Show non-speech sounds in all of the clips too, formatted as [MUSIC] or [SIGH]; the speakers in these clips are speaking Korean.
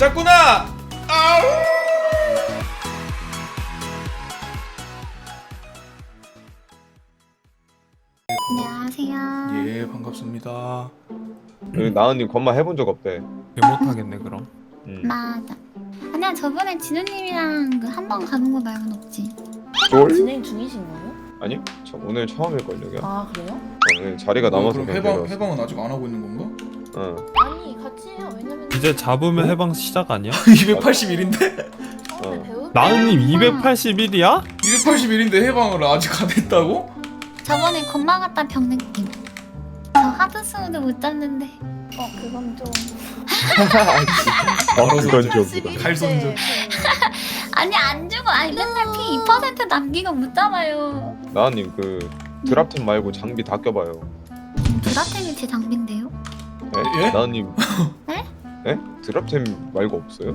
맞았구나. 아우. 안녕하세요. 예 반갑습니다. 여기 나은님 건마 해본 적 없대. 개 못하겠네 그럼 음. 맞아. 아니야 저번에 진우님이랑 그 한 번 가는 거 말고는 없지. 쫄? 진행 중이신 거예요? 아니, 저 오늘 처음일걸 여기가. 아 그래요? 오늘 자리가 어, 남아서 그럼 해방. 해방은 아직 안 하고 있는 건가? 어. 아니 같이 해요 왜냐면 이제 잡으면 해방 시작 아니야? [LAUGHS] 281인데? 처음에 어. 나은님 281이야? 281인데 해방을 아직 안 했다고? 저번에 건마 갔다 병 느낌. 저 하드스우도 못 잡는데. 어 그건 좀 아, 그건 좀. 칼손전. 아니 안 주고 아니 맨날 피2% 남기고 못 잡아요. 나은님 그 드랍템 말고 장비 다 껴봐요. 드라템이 제 장비인데요. 예? 예? 나은님. 네? 예? 드랍템 말고 없어요?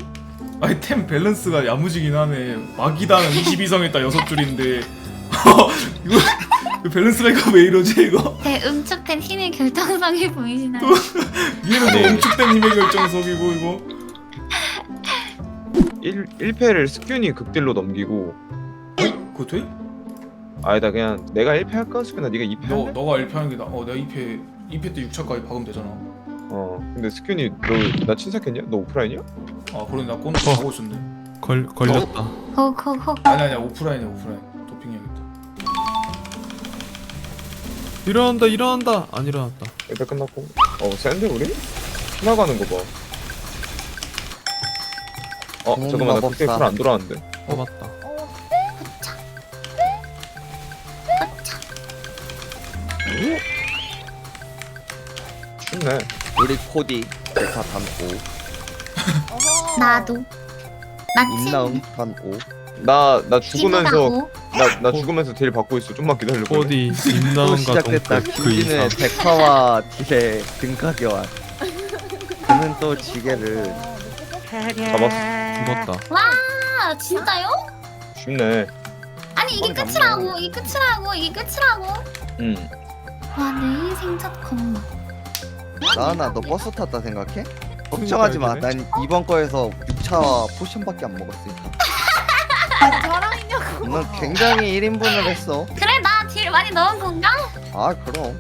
아니 템 밸런스가 야무지긴 하네. 마기당 22성했다 여섯 줄인데 [LAUGHS] 이거 이거 밸런스가 이거 왜 이러지 이거? 제 응축된 힘의 결정성이 보이시나요? 얘는 또 응축된 힘의 결정석이고 이거. 1, 1패를 스균이 극딜로 넘기고 그거 돼? 아니다 그냥 내가 1패 할까? 스균아 네가 2패 너 할래? 너가 1패 하는 게 나. 어 내가 2패 2패 때 6차까지 박으면 되잖아. 어 근데 스균이 너 나 친삭했냐? 너 오프라인이야? 아 그래 나 꼬는 거 하고 있었는데. 걸, 걸렸다 호호호. 아니 아니야 오프라인이야 오프라인. 도핑해야겠다. 일어난다 일어난다 안 일어났다 1패 끝났고 어 센데 우리? 피나가는 거봐 어 어머, 잠깐만 나 마법사. 풀안 돌아왔는데 어 맞다 어. 쉽네 우리 코디 단오 어허 나도. 나치. 임나응 단오 나, 나 죽으면서. 나, 나 죽으면서 딜 받고 있어 좀만 기다려 어디 또 임나은과 시작됐다 동급 그 이상 김진의 데카와 딜의 등가 교환 그는 또 지게를 잡았어 죽었다 와 진짜요? 쉽네 아니 이게 끝이라고 이게 끝이라고 이게 끝이라고. 응 와 내 인생 첫 건마. 나나 너 버스 탔다 생각해? 걱정하지 마. 난 이번 거에서 6차 포션밖에 안 먹었으니까. 자랑이냐고 넌 굉장히 1인분을 했어. 그래 나 딜 많이 넣은 건가? 아 그럼.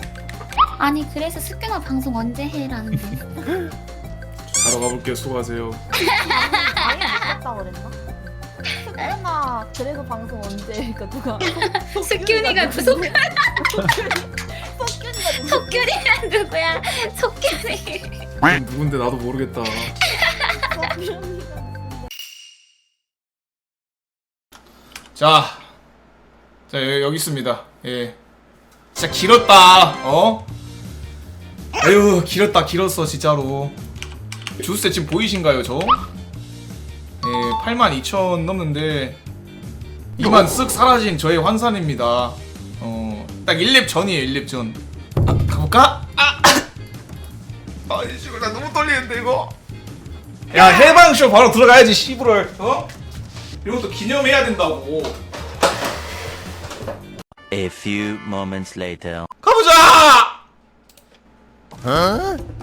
아니 그래서 스크너 방송 언제 해라는데. 자러 [LAUGHS] 가볼게요. 수고하세요. 아예 못했다 그랬나? 스쿠나 드래그 방송 언제 그 누가 [LAUGHS] 스큐니가 구속. [LAUGHS] 속균이란 누구야? 그럼 누군데 나도 모르겠다. 자, 자 여- 여기 있습니다. 예, 진짜 길었다. 어? 아유 길었다 길었어 진짜로. 주스세 지금 보이신가요 저? 예, 82,000 넘는데 2만 쓱 사라진 저의 환산입니다. 어, 딱 1렙 전이에요 1렙 전. 아, 가볼까? 아, 아, 이 씨발 나 너무 떨리는데 이거. 야 해방쇼 바로 들어가야지 씨부를 어? 이런 것도 기념해야 된다고. A few moments later. 가보자! 들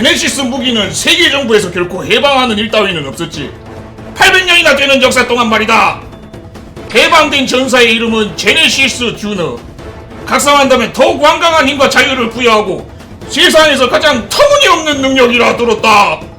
제네시스 무기는 세계 정부에서 결코 해방하는 일 따위는 없었지. 800년이나 되는 역사 동안 말이다. 해방된 전사의 이름은 제네시스 듀너. 각성한다면 더욱 완강한 힘과 자유를 부여하고 세상에서 가장 터무니없는 능력이라 들었다.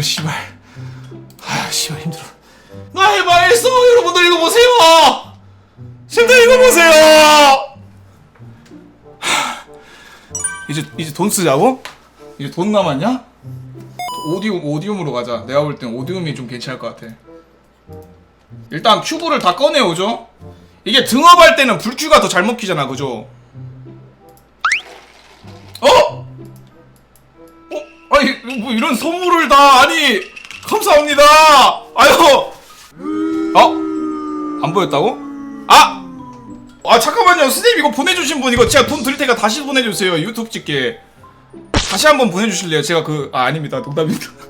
힘들어 씨발. 아 씨발 힘들어. 나 해방했어 여러분들 이거 보세요. 신들 이거 보세요. 하, 이제 이제 돈 쓰자고? 이제 돈 남았냐? 오디움 오디움으로 가자. 내가 볼 땐 오디움이 좀 괜찮을 것 같아. 일단 큐브를 다 꺼내오죠. 이게 등업할 때는 불큐가 더 잘 먹히잖아 그죠? 뭐 이런 선물을 다 아니 감사합니다. 아유. 어? 안 보였다고? 아! 아 잠깐만요. 스님 이거 보내주신 분 이거 제가 돈 드릴 테니까 다시 보내주세요 유튜브 찍게. 다시 한번 보내주실래요? 제가 그 아 아닙니다. 농담입니다. [LAUGHS]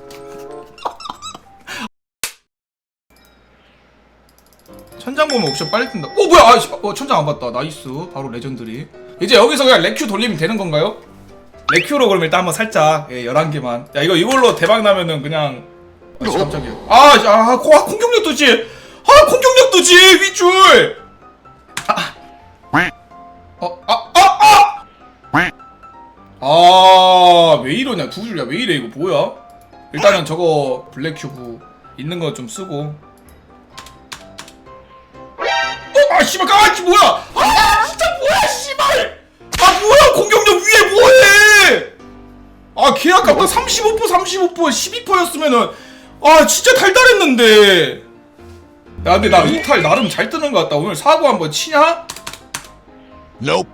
천장 보면 옵션 빨리 뜬다. 어 뭐야! 아, 씨, 어, 천장 안 봤다. 나이스. 바로 레전드리. 이제 여기서 그냥 레큐 돌리면 되는 건가요? 레큐로 그럼 일단 한번 살짝 예 11개만 야 이거 이걸로 대박 나면은 그냥 아 씨, 깜짝이야 아, 씨, 아, 고, 아 공격력 도지 아 공격력 도지 윗줄 아. 어, 아, 아, 아! 아, 왜 이러냐, 두 줄이야, 왜 이래, 이거 뭐야? 일단은 저거 블랙 큐브 있는 거 좀 쓰고. 어, 아, 씨발, 까마치 뭐야? 아, 진짜 뭐야, 씨발! 아, 뭐야, 공격 력 위에 뭐해! 아, 개 아깝다. 35%, 35%, 12%였으면은, 아, 진짜 달달했는데. 야, 근데 나 이탈 나름 잘 뜨는 것 같다. 오늘 사고 한번 치냐? Nope.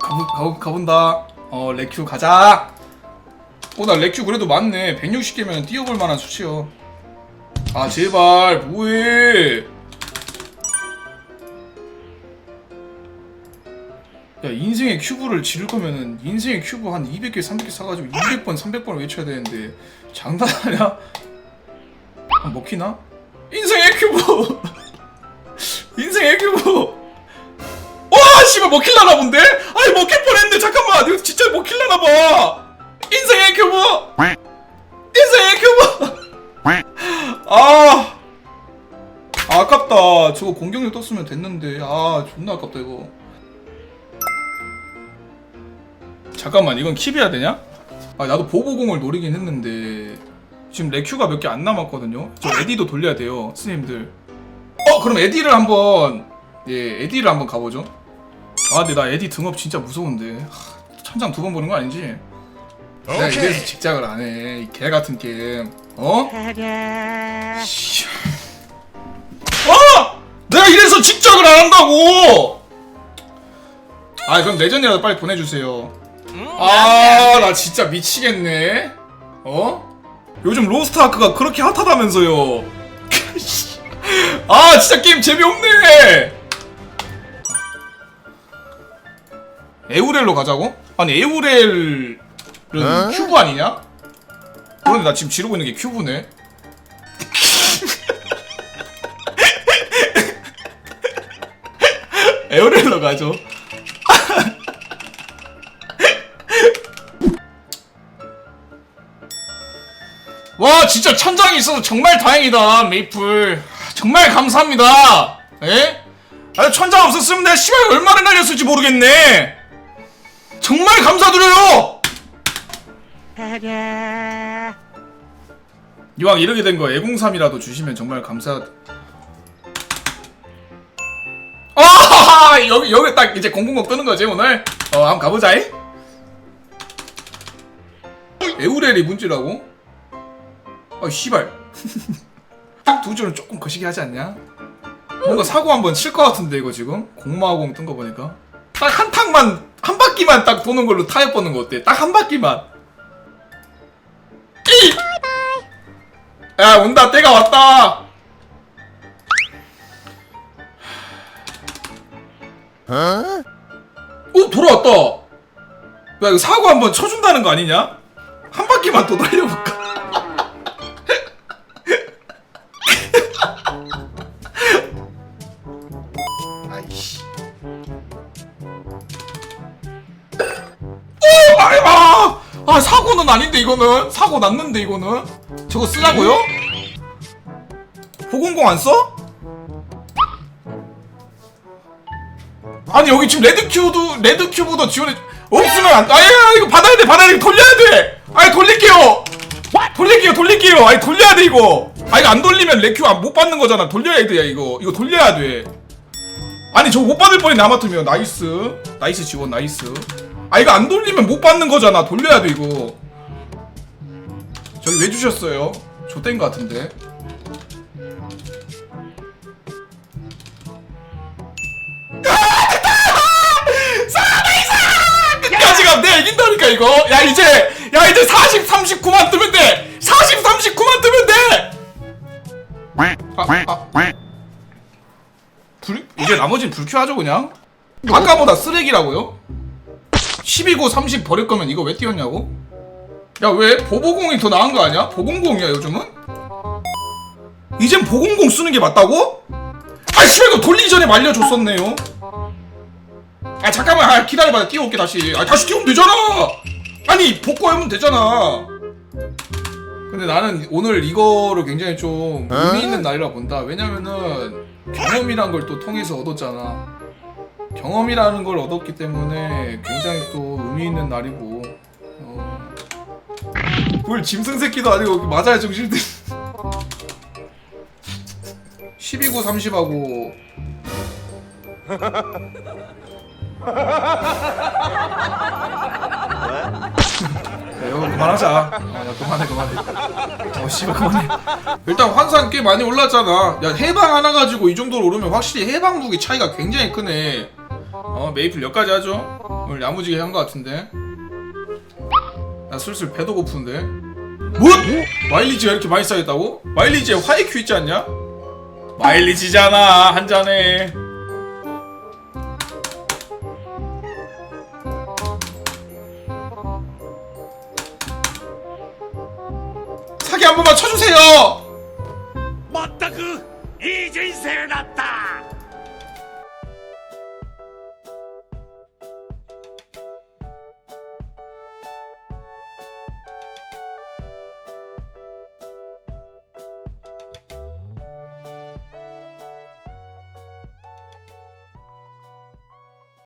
가보, 가보, 가본다. 어, 레큐 가자. 어, 나 레큐 그래도 많네. 160개면 뛰어볼 만한 수치요. 아, 제발, 뭐해. 야, 인생의 큐브를 지를 거면은, 인생의 큐브 한 200개, 300개 사가지고 200번, 300번을 외쳐야 되는데, 장난하냐? 아, 먹히나? 인생의 큐브! [LAUGHS] 인생의 큐브! 와 씨발 먹힐라나 본데? 아니 먹힐 뻔했는데 잠깐만 이거 진짜 먹힐라나 봐 인생의 큐브 인생의 큐브 [LAUGHS] 아 아깝다 저거 공격력 떴으면 됐는데 아 존나 아깝다 이거 잠깐만 이건 킵해야 되냐? 아 나도 보보공을 노리긴 했는데 지금 레큐가 몇 개 안 남았거든요 저 에디도 돌려야 돼요 스님들 어 그럼 에디를 한번 예 에디를 한번 가보죠 아 근데 나 에디 등업 진짜 무서운데 하, 천장 두 번 보는 거 아니지? 내가 이래서 직작을 안해 이 개같은 게임 어? 씨. 어! 내가 이래서 직작을 안 한다고! 아 그럼 내전이라도 빨리 보내주세요 아 나 진짜 미치겠네. 어? 요즘 로스트아크가 그렇게 핫하다면서요. [LAUGHS] 아 진짜 게임 재미없네. 에우렐로 가자고? 아니 에우렐은 큐브 아니냐? 그런데 나 지금 지르고 있는 게 큐브네. [LAUGHS] 에우렐로 가죠 와 진짜 천장이 있어서 정말 다행이다 메이플. 정말 감사합니다. 에? 아 천장 없었으면 내가 시간이 얼마나 날렸을지 모르겠네. 정말 감사드려요! 이왕 이렇게 된 거 애공삼이라도 주시면 정말 감사. 아 여기 여기 딱 이제 공공공 뜨는 거지 오늘? 어 한번 가보자 이 에우렐이 문제라고? 아 씨발 [LAUGHS] 딱 두 줄은 조금 거시기 하지 않냐? 뭔가 사고 한번 칠 것 같은데 이거 지금 공마공 뜬 거 보니까 딱 한 탕만 한 바퀴만 딱 도는 걸로 타협 보는 거 어때? 딱 한 바퀴만 이! 야 온다 때가 왔다 어 돌아왔다 야 이거 사고 한번 쳐준다는 거 아니냐? 한 바퀴만 더 달려볼까? 오! 아, 아! 아 사고는 아닌데 이거는? 사고 났는데 이거는? 저거 쓰자고요? 보건공 안 써? 아니 여기 지금 레드 큐브도 레드 큐브도 지원해 없으면 안 아야 이거 받아야 돼 받아야 돼. 돌려야 돼. 아니 돌릴게요. 돌릴게요 돌릴게요. 아니 돌려야 돼 이거. 아 이거 안 돌리면 레큐 안- 못 받는 거잖아. 돌려야 돼 이거. 이거 돌려야 돼. 아니 저못 받을 뻔했네 하마터면. 나이스. 나이스 지원 나이스 아 이거 안 돌리면 못 받는 거잖아. 돌려야 돼 이거. 저기 왜 주셨어요? 좆된 거 같은데. 끝까지 가면 돼! 이긴다니까 이거. 야 이제 야 이제 40 39만 뜨면 돼! 40 39만 뜨면 돼! 아, 아. 불, 이제 나머지는 불쾌하죠 그냥? 아까보다 쓰레기라고요 12고 30 버릴 거면 이거 왜 띄웠냐고? 야 왜 보보공이 더 나은 거 아니야? 보공공이야 요즘은? 이젠 보공공 쓰는 게 맞다고? 아 씨발 이거 돌리기 전에 말려줬었네요. 아 잠깐만 아, 기다려봐. 띄워올게 다시. 아 다시 띄우면 되잖아! 아니 복구하면 되잖아! 근데 나는 오늘 이거를 굉장히 좀 의미 있는 날이라 본다. 왜냐면은 경험이란 걸 또 통해서 얻었잖아 경험이라는 걸 얻었기 때문에 굉장히 또 의미 있는 날이고 어. 뭘 짐승 새끼도 아니고 맞아야 정신들 12고 30하고 야, 이거 그만하자. 어, 야, 그만해, 그만해. 어, 씨발, 그만해. 일단 환산 꽤 많이 올랐잖아. 야, 해방 하나 가지고 이 정도로 오르면 확실히 해방 무기 차이가 굉장히 크네. 어 메이플 여기까지 하죠. 오늘 야무지게 한거 같은데. 나 슬슬 배도 고픈데. 뭐? 마일리지가 이렇게 많이 쌓였다고? 마일리지에 화이큐 있지 않냐? 마일리지잖아 한 잔에. 사기 한 번만 쳐주세요! 맞다 그. 이제 인생 났다.